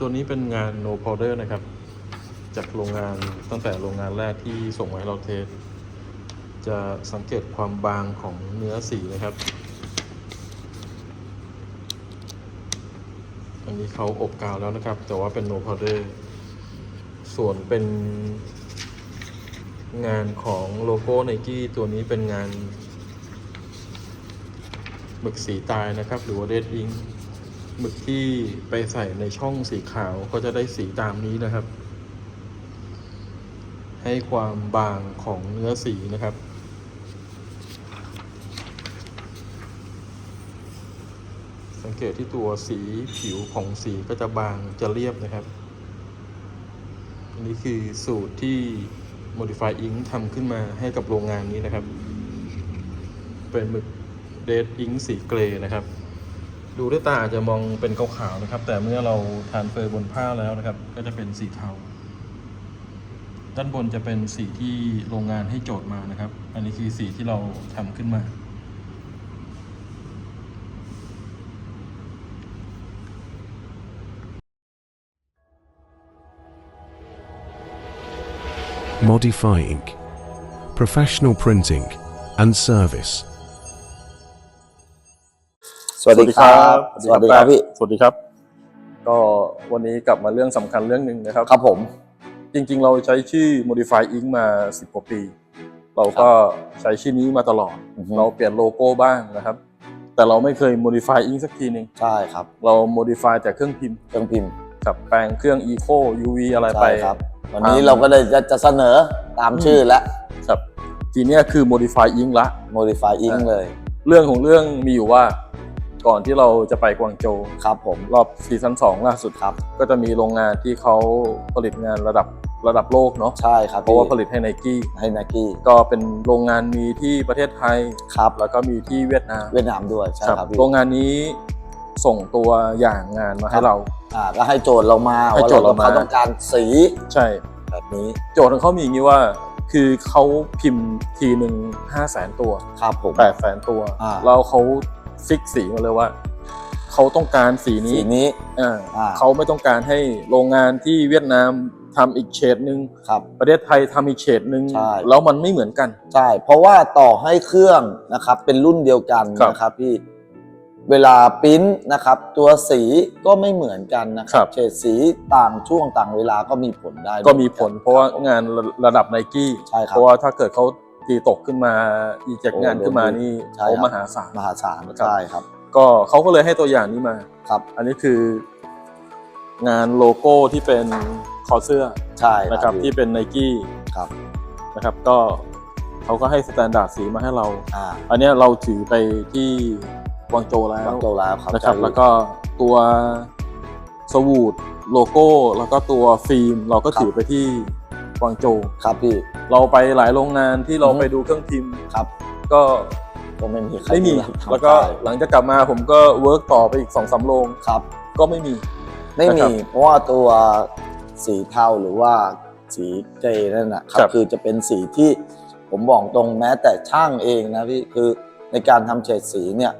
ตัวนี้เป็นงาน no powder นะครับ จากโรงงานตั้งแต่โรงงานแรกที่ส่งมาให้เราเทส จะสังเกตความบางของเนื้อสีนะครับ อันนี้เขาอบกาวแล้วนะครับ แต่ว่าเป็น no powder ส่วนเป็นงานของโลโก้ไนกี้ตัวนี้เป็นงานหมึกสีตายนะครับ หรือว่าเดดอิง หมึกที่ไปใส่ในช่องสีขาวก็จะได้สีตามนี้นะครับ ให้ความบางของเนื้อสีนะครับ สังเกตที่ตัวสีผิวของสีก็จะบางจะเรียบนะครับ อันนี้คือสูตรที่ Modify Ink ทำขึ้นมาให้กับโรงงานนี้นะครับ เป็นหมึกเดดอิงสีเกรย์นะครับ ดูด้วยตาอาจจะมองเป็นขาวๆนะครับ แต่เมื่อเราทานเฟอร์บนผ้าแล้วนะครับ ก็จะเป็นสีเทา ด้านบนจะเป็นสีที่โรงงานให้โจทย์มานะครับ อันนี้คือสีที่เราทำขึ้นมา Modify Inc. Professional printing and service. สวัสดีครับ สวัสดีครับพี่ สวัสดีครับ ก็วันนี้กลับมาเรื่องสำคัญเรื่องหนึ่งนะครับ ครับผม จริงๆ เราใช้ชื่อ Modify Ink มา 10 กว่าปี เราก็ใช้ชื่อนี้มาตลอดอือฮึเราเปลี่ยนโลโก้บ้างนะครับ แต่เราไม่เคย Modify Ink สักทีหนึ่งใช่ครับ เรา Modify แต่เครื่องพิมพ์ เครื่องพิมพ์ กับแปลงเครื่อง Eco UV อะไรไปใช่ครับวันนี้ตามเราก็เลยจะจะเสนอตามชื่อและครับทีเนี้ยคือ Modify Ink ละ Modify Ink อ่าเลย เรื่องของเรื่องมีอยู่ว่า ก่อนที่เราจะไปกวางโจวครับผม รอบซีซั่น2ล่าสุดครับ ก็จะมีโรงงานที่เขาผลิตงานระดับระดับโลกเนาะใช่ครับเพราะว่าผลิตให้ไนกี้ให้นากี้ก็เป็นโรงงานมีที่ประเทศไทยครับ แล้วก็มีที่เวียดนามเวียดนามด้วยใช่ครับพี่โรงงานนี้ส่งตัวอย่างงานมาให้เรา อ่าก็ให้โจทย์เรามาให้ว่าโจทย์เรามา เขาต้องการสีใช่ แบบนี้โจทย์ของเขามีอย่างนี้ว่า คือเขาพิมพ์ทีหนึ่งห้าแสนตัวครับผม แปดแสนตัว อ่า แล้วเขา ฟิกสีมาเลยว่าเขาต้องการสีนี้สีนี้อ่าอ่า เขาไม่ต้องการให้โรงงานที่เวียดนามทำอีกเฉดหนึ่งครับ ประเทศไทยทำอีกเฉดหนึ่งใช่ แล้วมันไม่เหมือนกัน ใช่ เพราะว่าต่อให้เครื่องนะครับ เป็นรุ่นเดียวกันครับนะครับพี่ เวลาปริ้นนะครับ ตัวสีก็ไม่เหมือนกันนะคครัรับเฉดสีต่างช่วงต่างเวลาก็มีผลได้ก็มีผลหอนนเพราะว่างานระระดับไนกี้ใช่ครับเพราะว่าถ้าเกิดเขา ตีตกขึ้นมาอีเจ็กงานขึ้นมานี่ใช่เขาครับมหาศาล มหาศาลครับ ใช่ครับ ก็เขาก็เลยให้ตัวอย่างนี้มา ครับ อันนี้คืองานโลโก้ที่เป็นคอเสื้อใช่นะครับที่เป็นไนกี้ครับนะครับ ก็เขาก็ให้สแตนดาร์ดสีมาให้เรา อ่าอันเนี้ยเราถือไปที่กวางโจวแล้วบางโตแล้วครับนะครับใช่แล้วก็ตัวสวูดโลโก้ แล้วก็ตัวฟิล์ม เราก็ถือไปที่ กวางโจวครับพี่ เราไปหลายโรงงานที่เราอือฮึ ไปดูเครื่องพิมพ์ ครับ ก็ก็ไม่มีใครไม่มี ที่ทำแล้วก็ได้หลังจากกลับมาผมก็เวิร์กต่อไปอีกสองสามโรงครับ ก็ไม่มี ไม่นะครัมีบเพราะว่าตัวสีเทาหรือว่าสีเกรย์นั่นนะครัครับบคือจะเป็นสีที่ผมบอกตรงแม้แต่ช่างเองนะพี่คือในการทำเฉดสีเนี่ย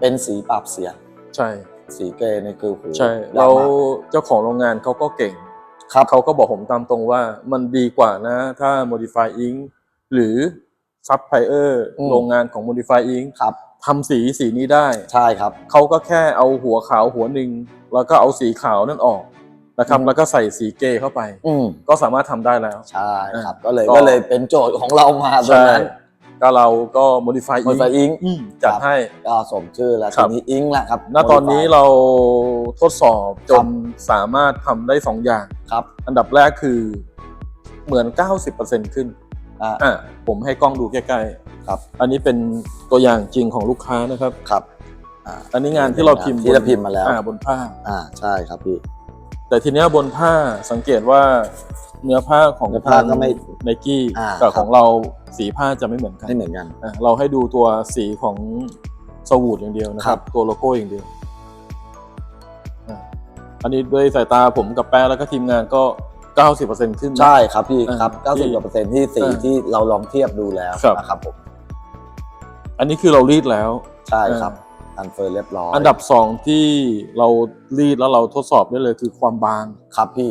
เป็นสีปรับเสียงใช่ สีเกรย์นี่คือโหใช่ยากเรามากเจ้าของโรงงานเขาก็เก่ง ครับเขาก็บอกผมตามตรงว่ามันดีกว่านะ ถ้า Modify Ink หรือ Supplier อืม โรงงานของ Modify Ink ครับทำสีสีนี้ได้ ใช่ครับ เขาก็แค่เอาหัวขาวหัวหนึ่งแล้วก็เอาสีขาวนั่นออกนะครับ อืม แล้วก็ใส่สีเกย์เข้าไป อืมก็สามารถทำได้แล้ว ใช่ครับอ่าก็เลยก็ ก็เลยเป็นโจทย์ของเรามาตรงใช่นั้น ก็เราก็ Modify มัน Ink ไฟอิงอืมจัดให้ ก็สมชื่อแล้วครัทีบ นี้อิงแหละครับณตอนนี้ Modify เราทดสอบจครันบสามารถทำได้สองอย่าง ครับอันดับแรกคือเหมือน 90%ขึ้นอ่า อะผมให้กล้องดูใกล้ครับๆอันนี้เป็นตัวอย่างจริงของลูกค้านะครับ ครับอ่า อันนี้งานที่เราพิมพ์ที่เราพิมพ์มาแล้ว อ่บนผ้า อ่าใช่ครับพี่ แต่ทีเนี้ยบนผ้าสังเกตว่าเนื้อผ้าของเนื้อผ้าก็ไม่ไนกี้อ่ากับครับ ของเราสีผ้าจะไม่เหมือนกันไม่เหมือนกัน อะเราให้ดูตัวสีของสวูดอย่างเดียวนะคครัรับ บ ตัวโลโก้อย่างเดียวอะอันนี้ด้วยสายตาผมกับแป้แล้วก็ทีมงานก็ 90%ขึ้นนะ ใช่ครับพี่อ่าครับที่90กว่าเปอร์เซ็นต์ที่สีอ่าที่เราลองเทียบดูแล้วครับ นะครับผมอันนี้คือเรารีดแล้ว ใช่ครับ ทันเฟอร์เรียบร้อยอันดับสองที่เรารีดแล้วเราทดสอบได้เลยคือความบาง ครับพี่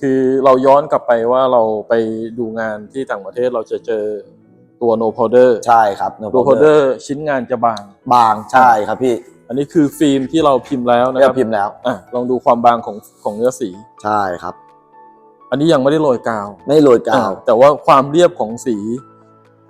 คือเราย้อนกลับไปว่าเราไปดูงานที่ต่างประเทศเราจะเจอตัว no powder ใช่ครับ No no powder powder ชิ้นงานจะบาง บางใช่ครับพี่ อันนี้คือฟิล์มที่เราพิมพ์แล้วนะเรีคยรับกพิมพ์แล้วอะลองดูความบางของของเนื้อสีใช่ครับ อันนี้ยังไม่ได้โรยกาว ไม่โรยกาวอะแต่ว่าความเรียบของสี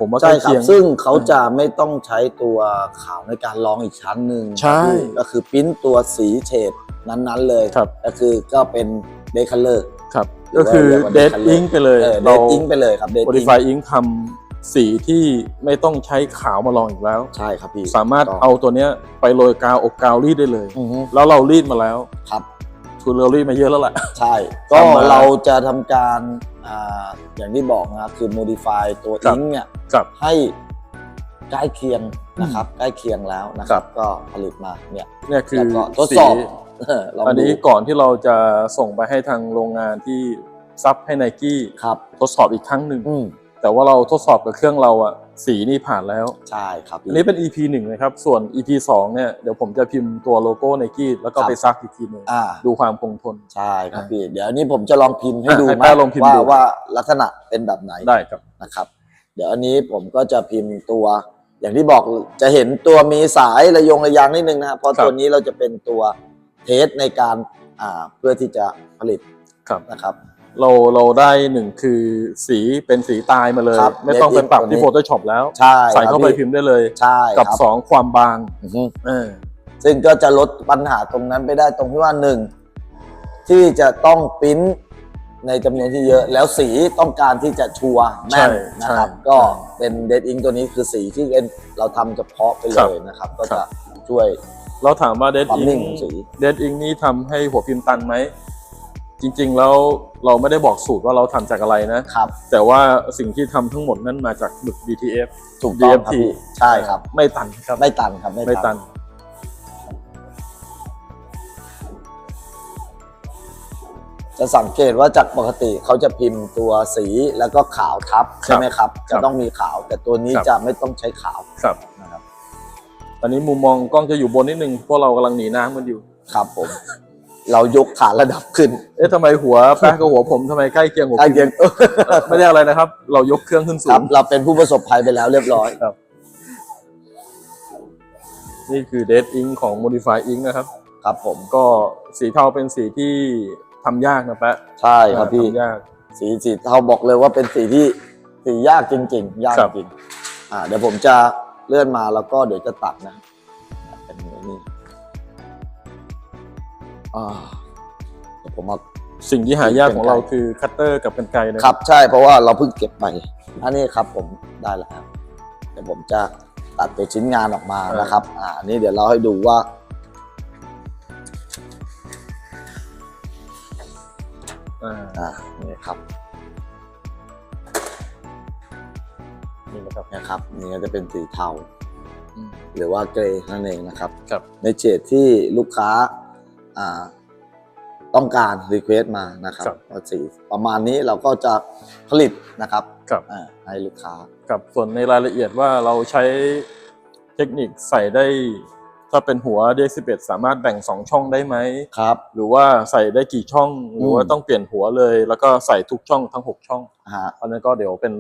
ผมว่าใกใช่ล้ครัเคีบยงซึ่งเขาจะไม่ต้องใช้ตัวขาวในการรองอีกชั้นหนึ่งใช่ครับพี่ก็คือปริ้นตัวสีเฉดนั้นๆเลยครับ ก็คือก็เป็นเดคัลเลอร์ครับหรือก็คือว่าเรียกว่า dead dead ink ไปเลยเออเดเราดอิงไปเลยครับเดดอิง modify ink ทำสีที่ไม่ต้องใช้ขาวมาลองอีกแล้ว ใช่ครับพี่สามารถก็เอาตัวเนี้ยไปโรยกาวอบกาวรีดได้เลย อือฮึแล้วเรารีดมาแล้ว ครับ ทุนเรารีดมาเยอะแล้วแหละ ใช่ ก็ทำมาเราจะทำการอ่าอย่างที่บอกนะครับคือ modify ตัวครับ อิงเนี่ยกับ ให้ใกล้เคียงนะครับ ใกล้เคียงแล้วนะคครัรับ บ ก็ผลิตมาเนี่ยเนี่ยคือแล้วก็ทดสีสอบเออลองอันดูนี้ก่อนที่เราจะส่งไปให้ทางโรงงานที่ซับให้ไนกี้ครับ ทดสอบอีกครั้งหนึ่ง อืม แต่ว่าเราทดสอบกับเครื่องเราอะสีนี่ผ่านแล้ว ใช่ครับพี่อันนี้เป็น EP หนึ่งนะครับ ส่วน EP สองเนี่ยเดี๋ยวผมจะพิมพ์ตัวโลโก้ไนกี้แล้วก็ครับไปซักอีกทีหนึ่งอ่าดูความคงทน ใช่ครับพี่เดี๋ยวอันนี้ผมจะลองพิมพ์ให้ดูให้ไหมแป้งลองพิมพ์ว่าดู ว่าลักษณะเป็นแบบไหนได้ครับ นะครับ เดี๋ยวอันนี้ผมก็จะพิมพ์ตัว อย่างที่บอกจะเห็นตัวมีสายระยงระยางนิดนึงนะครับเพราะครับ ตัวนี้เราจะเป็นตัวเทสในการอ่าเพื่อที่จะผลิตครับ นะครับ เราเราได้หนึ่งคือสีเป็นสีตายมาเลย ครับไม่ต้องไปปรับ Red Ink ที่ตัวนี้ Photoshop แล้ว ใช่ใส่เข้าไปครับพิมพ์ได้เลย ใช่กับครับสองความบางอือฮึเออซึ่งก็จะลดปัญหาตรงนั้นไปได้ตรงที่ว่าหนึ่งที่จะต้องปริ้นในจำนวนที่เยอะแล้วสีต้องการที่จะชัวร์แม่นใช่นะครับใช่ก็เป็นเดดอิงตัวนี้คือสีที่เป็นเราทำเฉพาะไปเลยนะครับ ก็ครัจะบช่วยเราถามว่า Dead ความ Ink นิ่งของสี Dead Ink นี่ทำให้หัวพิมพ์ตันไหม จริงๆแล้วเราไม่ได้บอกสูตรว่าเราทำจากอะไรนะ ครับ แต่ว่าสิ่งที่ทำทั้งหมดนั้นมาจากบึก DTF ถูกต้องครับ DFT พี่ใช่ครับ ไม่ตันครับไม่ตันครับไม่ตันจะสังเกตว่าจากปกติเขาจะพิมพ์ตัวสีแล้วก็ขาวทับใช่ไหมครับ จะต้องมีขาว แต่ตัวนี้ครับ จะไม่ต้องใช้ขาวครับ นะครับ ตอนนี้มุมมองกล้องจะอยู่บนนิดนึงเพราะเรากำลังหนีน้ำกันอยู่ ครับผม เรายกฐานระดับขึ้น เอ๊ะทำไมหัวแป๊กกับหัวผมทำไมใกล้เคียงหัวใกล้พิมพ์เคียงไม่ได้อะไรนะครับ เรายกเครื่องขึ้นสูครับงเราเป็นผู้ประสบภัยไปแล้วเรียบร้อยนี่คือ Dead Ink ของ Modify Ink นะครับ ครับผมก็สีเทาเป็นสีที่ทำยากนะแป๊ะใช่ครับพี่ทำยาก สีสีเทาบอกเลยว่าเป็นสีที่สียากจริง ๆ ยากครับจริงอ่าเดี๋ยวผมจะเลื่อนมาแล้วก็เดี๋ยวจะตัดนะ ผมเอาสิ่งที่หายากของเราเป็นไกลคือคัตเตอร์กับเป็นไกรนะครับ ใช่เพราะว่าเราเพิ่งเก็บไปอันนี้ครับผมได้แล้วครับเดี๋ยวผมจะตัดตัวชิ้นงานออกมาเออนะครับ อ่าอันนี้เดี๋ยวเราให้ดูว่าอ่า อ่านี่ครับนี่นะครับนะครับนี่ก็จะเป็นสีเทาอืมหรือว่าเกรย์นั่นเองนะครับครับในเฉดที่ลูกค้าอ่า ต้องการรีเควสมานะครับครับว่าสีประมาณนี้เราก็จะผลิตนะครับครับ อ่าให้ลูกค้า กับส่วนในรายละเอียดว่าเราใช้เทคนิคใส่ได้ ถ้าเป็นหัว D11 สามารถแบ่ง 2 ช่องได้ไหม ครับ หรือว่าใส่ได้กี่ช่อง หรือว่าอืมต้องเปลี่ยนหัวเลย แล้วก็ใส่ทุกช่องทั้ง 6 ช่อง ฮะ อันนั้นก็เดี๋ยวเป็น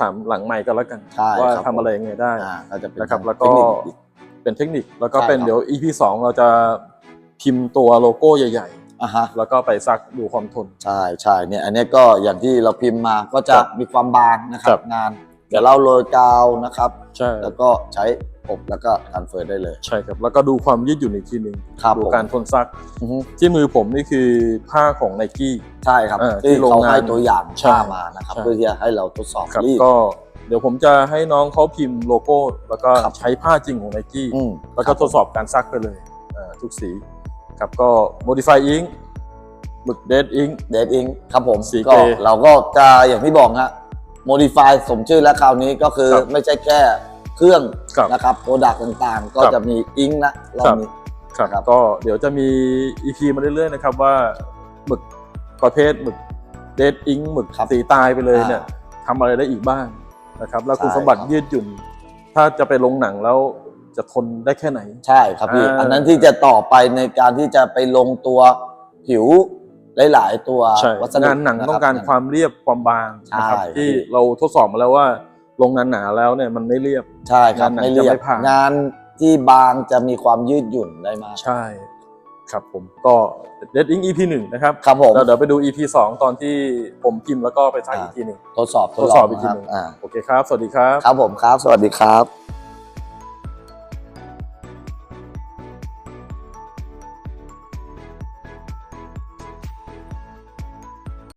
ถามหลังใหม่กันแล้วกัน ใช่ว่าครับ ทำอะไรยังไงได้อ่าก็จะเป็นนะครับ แล้วเทก็คนิคอีกเป็นเทคนิคแล้วก็ใช่เป็นครับ เดี๋ยว EP 2 เราจะ พิมพ์ตัวโลโก้ใหญ่อ่าฮะๆ แล้วก็ไปซักดูความทน ใช่ใช่เนี่ยอันนี้ก็อย่างที่เราพิมพ์มาก็จะครับมีความบางนะคครัรับ บงาน เดี๋ยวเราโรยกาวนะครับ ใช่แล้วก็ใช้อบแล้วก็ทันเฟอร์ได้เลยใช่ครับ แล้วก็ดูความยืดหยุ่นอีกทีหนึ่งครับดูผมการทนซัก อือฮึที่มือผมนี่คือผ้าของไนกี้ ใช่ครับเออที่ที่โรงเขางานให้ตัวอย่างใช่ผ้ามานะครับใช่ เพื่อที่จะให้เราทดสอบครับรีด ก็เดี๋ยวผมจะให้น้องเขาพิมพ์โลโก้ แล้วก็ครับ ใช้ผ้าจริงของไนกี้ อืม แล้วก็ทดสอบการซักไปเลยอ่าทุกสี ครับก็ modify ink หมึก dead ink เดดอิงครับผมสีก็เกรย์เราก็จะอย่างที่บอกฮะโมดิฟายสมชื่อและคราวนี้ก็คือครับไม่ใช่แค่เครื่องครับนะครับโปรดักต์ต่างๆ ก็ครับจะมีอิงนะรอบนี้ ครับครับ ก็เดี๋ยวจะมี EP มาเรื่อยๆนะครับว่าหมึกประเภทหมึก dead ink หมึกครับ สีตายไปเลยเนี่ย อ่ทำอะไรได้อีกบ้างนะครับ แล้วคุณใช่สมบัติครับยืดหยุ่น ถ้าจะไปลงหนังแล้ว จะทนได้แค่ไหน ใช่ครับพี่ อ่า อันนั้นที่จะต่อไปในการที่จะไปลงตัวผิวหลาย ๆ ตัวใช่วัสดุงานหนังะคบต้องการความเรียบความบางนะครับใช่ ที่เราทดสอบมาแล้วว่าลงงานหนาแล้วเนี่ยมันไม่เรียบ ใช่ครับงานหนังไม่เรียจะบไม่ผ่าน งานที่บางจะมีความยืดหยุ่นได้มากใช่ ครับผมก็เดดอิง EP หนึ่งนะครับครับผม แล้วเดี๋ยวไปดู EP สองตอนที่ผมพิมพ์แล้วก็ไปใส่อีกทีหนึ่ง ทดสอบทดสอบอีกทีหนึ่ง อ่าโอเคครับ สวัสดีครับ ครับผมครับ สวัสดีครับ